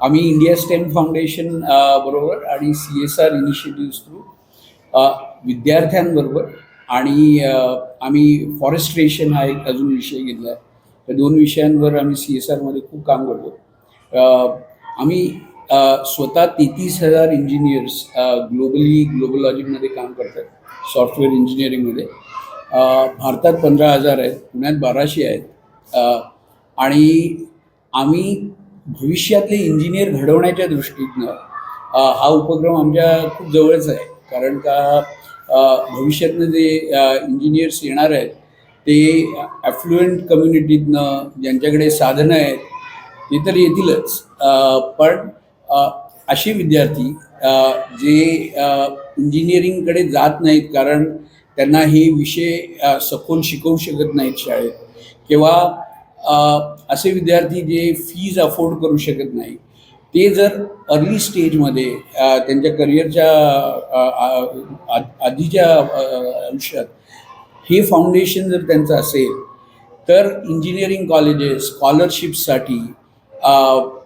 आम्ही India stem foundation बरोबर आणि C S R initiative through विद्यार्थ्यांबरोबर आणि आम्ही फॉरेस्ट्रेशन हा एक अजून विषय घेतला आहे त्या दोन विषयांवर आम्ही सी एस आरमध्ये खूप काम करतो. आम्ही स्वतः तेहतीस हजार इंजिनियर्स ग्लोबली ग्लोबलॉजीमध्ये काम करतात सॉफ्टवेअर इंजिनिअरिंगमध्ये भारतात पंधरा हजार आहेत पुण्यात बाराशे आहेत. आणि आम्ही भविष्यातले इंजिनियर घडवण्याच्या दृष्टीनं हा उपक्रम आमच्या खूप जवळच आहे. कारण का भविष्यातनं जे इंजिनियर्स येणार आहेत ते ॲफ्लुएंट कम्युनिटीतनं ज्यांच्याकडे साधनं आहेत ते तर येतीलच. पण असे विद्यार्थी जे इंजिनिअरिंगकडे जात नाहीत कारण त्यांना हे विषय सखोल शिकवू शकत नाहीत शाळेत किंवा असे विद्यार्थी जे फीज अफोर्ड करू शकत नाही ते जर अर्ली स्टेजमध्ये त्यांच्या करिअरच्या आ- आधीच्या आयुष्यात हे फाउंडेशन जर त्यांचं असेल तर इंजिनिअरिंग कॉलेजेस स्कॉलरशिपसाठी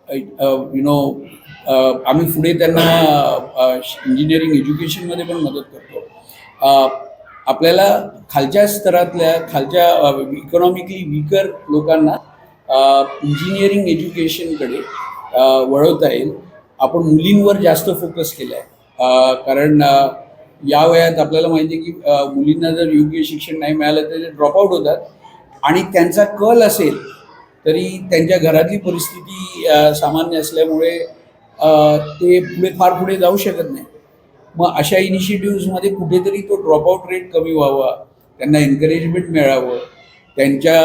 यु नो आम्ही पुढे त्यांना इंजिनिअरिंग एज्युकेशनमध्ये पण मदत करतो. आपल्याला खालच्या स्तरातल्या खालच्या इकॉनॉमिकली वीकर लोकांना इंजिनिअरिंग एज्युकेशनकडे वळवता येईल. आपण मुलींवर जास्त फोकस केला आहे कारण या वयात आपल्याला माहिती आहे की मुलींना जर योग्य शिक्षण नाही मिळालं तर ते ड्रॉपआउट होतात. आणि त्यांचा कल असेल तरी त्यांच्या घरातली परिस्थिती सामान्य असल्यामुळे ते पुढे फार पुढे जाऊ शकत नाही. मग अशा इनिशिएटिव्हजमध्ये कुठेतरी तो ड्रॉपआउट रेट कमी व्हावा त्यांना एनकरेजमेंट मिळावं त्यांच्या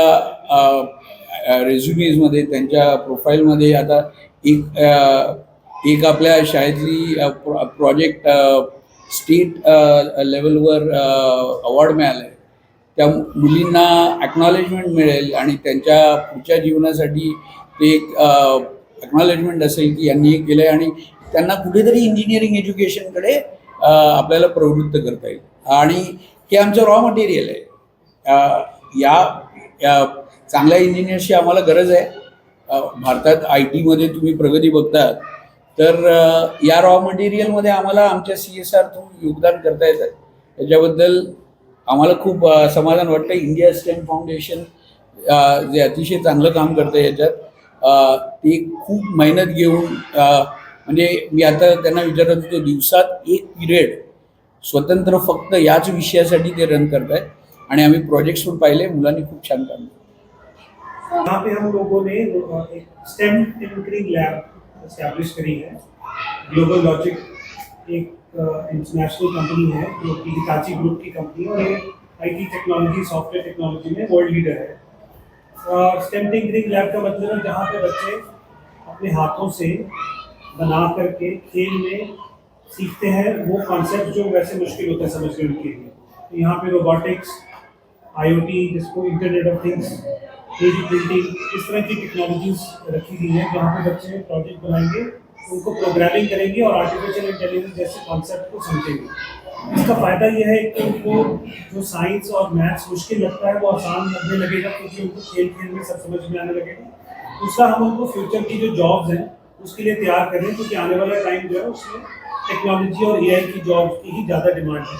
रेझ्युमेजमध्ये त्यांच्या प्रोफाईलमध्ये आता एक एक आपल्या शाळेतली प्रो प्रोजेक्ट स्टेट लेवलवर अवॉर्ड मिळाला आहे त्या मुलींना ॲक्नॉलेजमेंट मिळेल आणि त्यांच्या पुढच्या जीवनासाठी ते एक ॲक्नॉलेजमेंट असेल की यांनी हे केलं आहे आणि त्यांना कुठेतरी इंजिनिअरिंग एज्युकेशनकडे आपल्याला प्रवृत्त करता येईल. आणि हे आमचं रॉ मटेरियल आहे. या या चांगल्या इंजिनियर्सची आम्हाला गरज आहे. भारतात आय टीमध्ये तुम्ही प्रगती बघतात तर या रॉ मटेरियलमध्ये आम्हाला आमच्या सी एस आर थ्रू योगदान करता येतं. त्याच्याबद्दल आम्हाला खूप समाधान वाटतं. इंडिया स्टेम फाउंडेशन जे अतिशय चांगलं काम करतं याच्यात ते खूप मेहनत घेऊन म्हणजे मी आता त्यांना विचारत होतो दिवसात एक पिरियड स्वतंत्र फक्त याच विषयासाठी ते रन करत आहेत आणि आम्ही प्रोजेक्ट्स पण पाहिले मुलांनी खूप छान काम केलं. यहाँ पे हम लोगों ने एक स्टेम टिंकरिंग लैब करी है. ग्लोबल लॉजिक एक इंटरनेशनल कंपनी है जो कि हिताची ग्रुप की कंपनी है और ये आईटी टेक्नोलॉजी सॉफ्टवेयर टेक्नोलॉजी में वर्ल्ड लीडर है. स्टेम टिंकरिंग लैब का मतलब है जहाँ पे बच्चे अपने हाथों से बना करके खेल में सीखते हैं, वो कॉन्सेप्ट जो वैसे मुश्किल होता है समझने उनके लिए तो यहाँ पे रोबोटिक्स आईओटी जिसको internet of things three printing इस तरह की टेक्नोलॉजीज़ रखी गई हैं। जहाँ पे बच्चे प्रोजेक्ट बनाएँगे, उनको प्रोग्रामिंग करेंगे और आर्टिफिशियल इंटेलिजेंस जैसे कॉन्सेप्ट को समझेंगे। इसका फ़ायदा यह है कि उनको जो साइंस और मैथ्स मुश्किल लगता है, वो आसान लगने लगेगा, क्योंकि उनको खेल खेल में सब समझ में आने लगेगा। दूसरा, हम उनको फ्यूचर की जो जॉब्स हैं उसके लिए तैयार कर रहे हैं क्योंकि आने वाला टाइम जो है उसमें टेक्नोलॉजी और एआई की जॉब्स की ही ज़्यादा डिमांड है।